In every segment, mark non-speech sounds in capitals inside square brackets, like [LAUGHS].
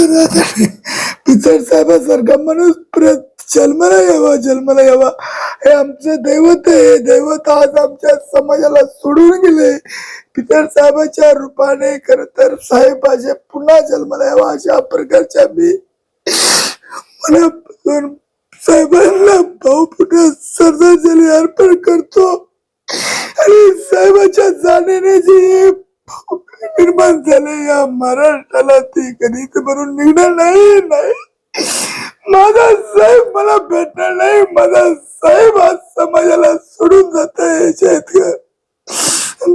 [LAUGHS] पिचड साहेबासारखा माणूस परत जन्माला यावा जन्मला यावा. हे आमचं दैवत आहे. दैवत आज आमच्या समाजाला सोडून गेले. पितर साहेबाच्या रूपाने खर तर साहेबाचे पुन्हा जन्मला यावा अशा प्रकारच्या मी मनापासून साहेबांना भाऊ पुढे श्रद्धांजली अर्पण करतो. आणि साहेबाच्या जाण्याने जी निर्माण झाले. या महाराष्ट्राला ते कधी ते भरून निघणार नाही नाही. माझा साहेब मला भेटणार नाही. माझा साहेब आज समाजाला सोडून जात याच्यात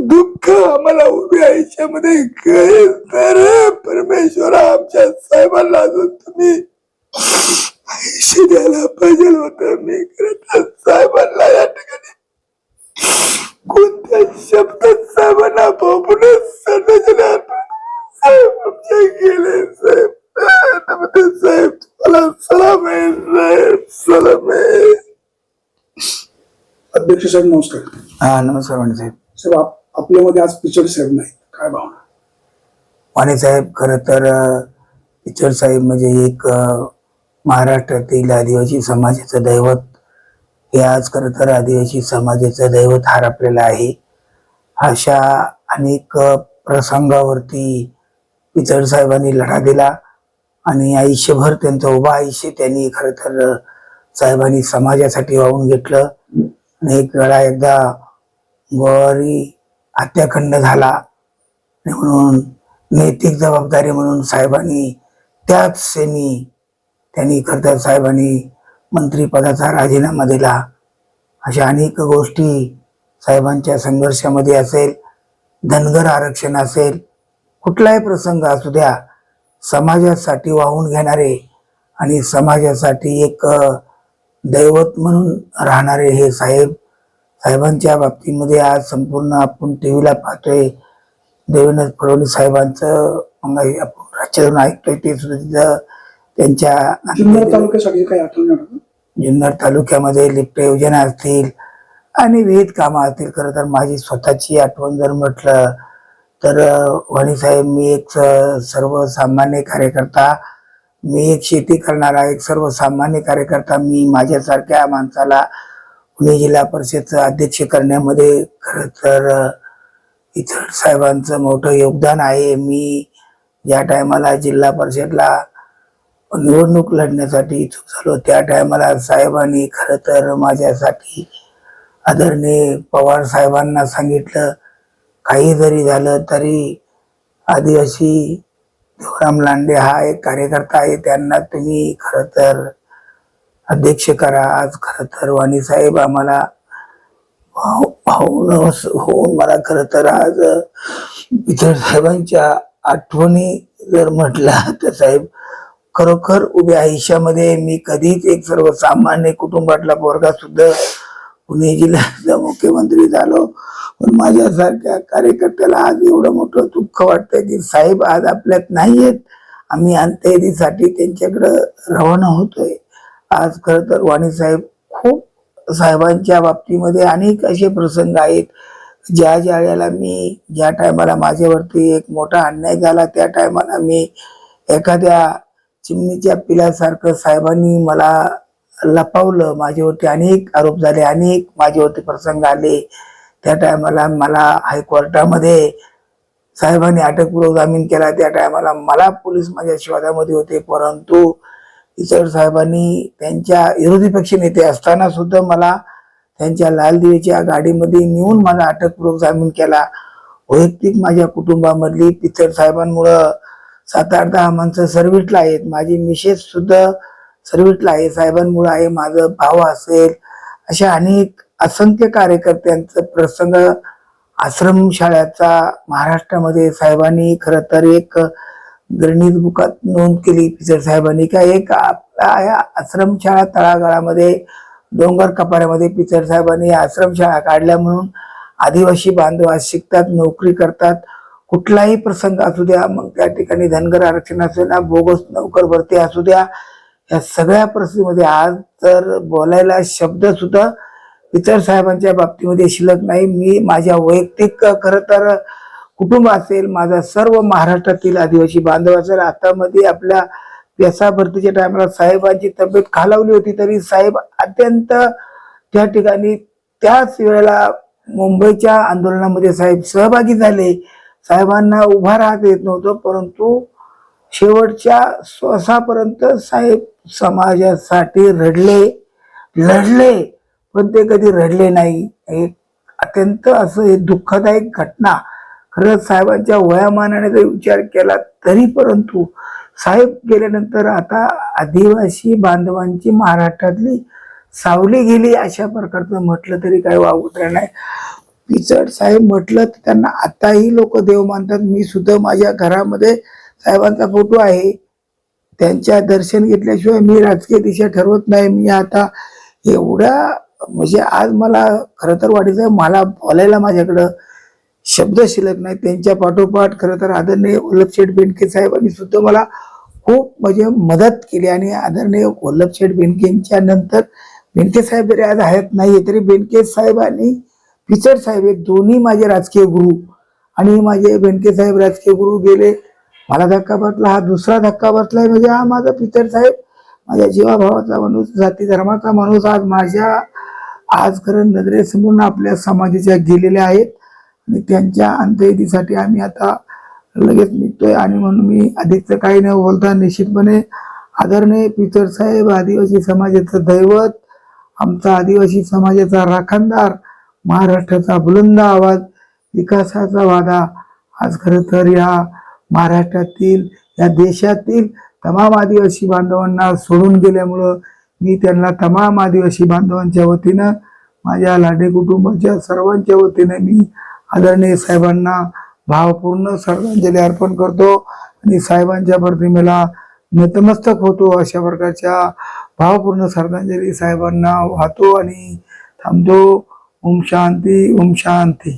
दुःख आम्हाला उभी आयुष्यामध्ये काही तर परमेश्वरा आमच्या साहेबांना अजून तुम्ही आयुष्य द्यायला पाहिजे होत. मी खरं साहेबांना या ठिकाणी कोणत्या शब्दात साहेबांना बाबूने अर्पण साहेब आमच्या गेले साहेब. साहेब तुम्हाला सलाम आहे साहेब सलाम आहे. अध्यक्ष साहेब नमस्कार. हा नमस्कार वाणी साहेब. साहेब आप- आपल्यामध्ये आज पिचड साहेब नाही काय भावना? वाणी साहेब खरं तर अ, पिचड साहेब म्हणजे एक अ, महाराष्ट्रातील आदिवासी समाजाचं दैवत हे आज खरं तर आदिवासी समाजाचं दैवत हरपलेलं आहे. अशा अनेक प्रसंगावरती पिचड साहेबांनी लढा दिला आणि आयुष्यभर त्यांचं उभं आयुष्य त्यांनी खरं तर साहेबांनी समाजासाठी वाहून घेतलं. आणि एक वेळा एकदा गोवारी हत्याखंड झाला. म्हणून नैतिक जबाबदारी म्हणून साहेबांनी त्याच सेनी त्यांनी खरं तर साहेबांनी मंत्रीपदाचा राजीनामा दिला. अशा अनेक गोष्टी साहेबांच्या संघर्षामध्ये असेल धनगर आरक्षण असेल कुठलाही प्रसंग असू द्या समाजासाठी वाहून घेणारे आणि समाजासाठी एक दैवत म्हणून राहणारे हे साहेब साहेबांच्या बाबतीमध्ये आज संपूर्ण आपण टी व्हीला पाहतोय. देवेंद्र फडणवीस साहेबांचं मग आपण राज्यातून ऐकतोय ते सुद्धा तिथं त्यांच्या जुन्नर तालुक्यामध्ये लिफ्ट योजना असतील आणि विविध कामं असतील. खरं तर माझी स्वतःची आठवण जर म्हटलं तर वणीसाहेब मी एक स- सर्वसामान्य कार्यकर्ता मी एक शेती करणारा एक सर्वसामान्य कार्यकर्ता मी माझ्यासारख्या माणसाला पुणे जिल्हा परिषदचं अध्यक्ष करण्यामध्ये खरं तर इतर साहेबांचं मोठं योगदान आहे. मी ज्या टायमाला जिल्हा परिषदला निवडणूक लढण्यासाठी इच्छुक झालो. त्या टायमाला साहेबांनी खरं तर माझ्यासाठी आदरणीय पवार साहेबांना सांगितलं काही जरी झालं तरी आदिवासी देवराम लांडे हा एक कार्यकर्ता आहे त्यांना तुम्ही खरं तर अध्यक्ष करा. आज खरं तर वाणी साहेब आम्हाला भाऊ होऊन मला खरं तर आज इतर साहेबांच्या आठवणी जर म्हटलं तर साहेब खरोखर उभ्या आयुष्यामध्ये मी कधीच एक सर्वसामान्य कुटुंबातला पोरगा सुद्धा पुणे जिल्ह्याचा मुख्यमंत्री झालो. पण माझ्यासारख्या कार्यकर्त्याला आज एवढं मोठं दुःख वाटतं की साहेब आज आपल्यात नाहीयेत. आम्ही अंत्यविधीसाठी त्यांच्याकडं रवाना होतोय. आज खरं तर वाणी साहेब खूप साहेबांच्या बाबतीमध्ये अनेक असे प्रसंग आहेत. ज्या ज्या वेळेला मी ज्या टायमाला माझ्यावरती एक मोठा अन्याय झाला त्या टायमाला मी एखाद्या चिमणीच्या पिल्यासारखं साहेबांनी मला लपवलं. माझ्यावरती अनेक आरोप झाले अनेक माझ्यावरती प्रसंग आले. त्या टायमाला मला हायकोर्टामध्ये साहेबांनी अटकपूर्वक जामीन केला. त्या टायमाला मला पोलीस माझ्या शोधामध्ये होते परंतु इतर साहेबांनी त्यांच्या विरोधी पक्ष नेते असताना सुद्धा मला त्यांच्या लाल दिवेच्या गाडीमध्ये नेऊन मला अटकपूर्वक जामीन केला. वैयक्तिक माझ्या कुटुंबामधली पिचड साहेबांमुळं सात आठ दहा माणसं सर्विटला आहेत. माझी मिसेस सुद्धा सर्विसला आहे. साहेबांमुळे आहे. माझं भाव असेल. अशा अनेक असंख्य कार्यकर्त्यांचं प्रसंग आश्रमशाळेचा महाराष्ट्रामध्ये साहेबांनी खरं तर एक गणित बुकात नोंद केली. पिचर साहेबांनी का एक आपल्या या आश्रमशाळा तळागाळामध्ये डोंगर कपाऱ्यामध्ये पिचर साहेबांनी आश्रमशाळा काढल्या म्हणून आदिवासी बांधव आज शिकतात नोकरी करतात. कुठलाही प्रसंग असू द्या मग त्या ठिकाणी धनगर आरक्षण असू द्या बोगस नोकर भरती असू द्या या सगळ्या परिस्थितीमध्ये आज तर बोलायला शब्द सुद्धा इतर साहेबांच्या बाबतीमध्ये शिल्लक नाही. मी माझ्या वैयक्तिक खरं तर कुटुंब असेल माझा सर्व महाराष्ट्रातील आदिवासी बांधव असेल आता मध्ये आपल्या व्यसा भरतीच्या टायमाला साहेबांची तब्येत खालावली होती तरी साहेब अत्यंत त्या ठिकाणी त्याच वेळेला मुंबईच्या आंदोलनामध्ये साहेब सहभागी झाले. साहेबांना उभा राहता येत नव्हतं परंतु शेवटच्या श्वासापर्यंत साहेब समाजासाठी रडले लढले पण ते कधी रडले नाही. एक अत्यंत असं हे दुःखदायक घटना. खरंच साहेबांच्या वयामानाने जर विचार केला तरी परंतु साहेब गेल्यानंतर आता आदिवासी बांधवांची महाराष्ट्रातली सावली गेली अशा प्रकारचं म्हटलं तरी काही वावत नाही. पिचड साहेब म्हटलं तर त्यांना आताही लोक देव मानतात. मी सुद्धा माझ्या घरामध्ये साहेबांचा फोटो आहे. त्यांच्या दर्शन घेतल्याशिवाय मी राजकीय दिशा ठरवत नाही. मी आता एवढ्या म्हणजे आज मला खरं तर वाटायचं मला बोलायला माझ्याकडं शब्द शिल्लक नाही. त्यांच्या पाठोपाठ खरं तर आदरणीय वल्लभशेठ बेंडके साहेबांनी सुद्धा मला खूप म्हणजे मदत केली आणि आदरणीय वल्लभशेठ बेनकेंच्या नंतर बेंडके साहेब जरी आज आहेत नाही तरी बेंडके साहेबांनी पिचर साहेब हे दोन्ही माझे राजकीय गुरु आणि माझे बेनके साहेब राजकीय गुरु गेले. मला धक्का बसला हा दुसरा धक्का बसलाय म्हणजे हा माझा पिचर साहेब. माझ्या जीवाभावाचा माणूस जाती धर्माचा माणूस आज माझ्या आज खरं नजरेसमोरून आपल्या समाजाच्या गेलेल्या आहेत. आणि त्यांच्या अंत्यविधीसाठी आम्ही आता लगेच निघतोय. आणि म्हणून मी अधिकचं काही न बोलता निश्चितपणे आदरणीय पिचर साहेब आदिवासी समाजाचं दैवत आमचा आदिवासी समाजाचा राखणदार महाराष्ट्राचा बुलंद आवाज विकासाचा वादा. आज खरं तर या महाराष्ट्रातील या देशातील तमाम आदिवासी बांधवांना सोडून गेल्यामुळं मी त्यांना तमाम आदिवासी बांधवांच्या वतीनं माझ्या लाडे कुटुंबाच्या सर्वांच्या वतीनं मी आदरणीय साहेबांना भावपूर्ण श्रद्धांजली अर्पण करतो आणि साहेबांच्या प्रतिमेला नतमस्तक होतो. अशा प्रकारच्या भावपूर्ण श्रद्धांजली साहेबांना वाहतो आणि थांबतो. ओम शांती ओम शांती.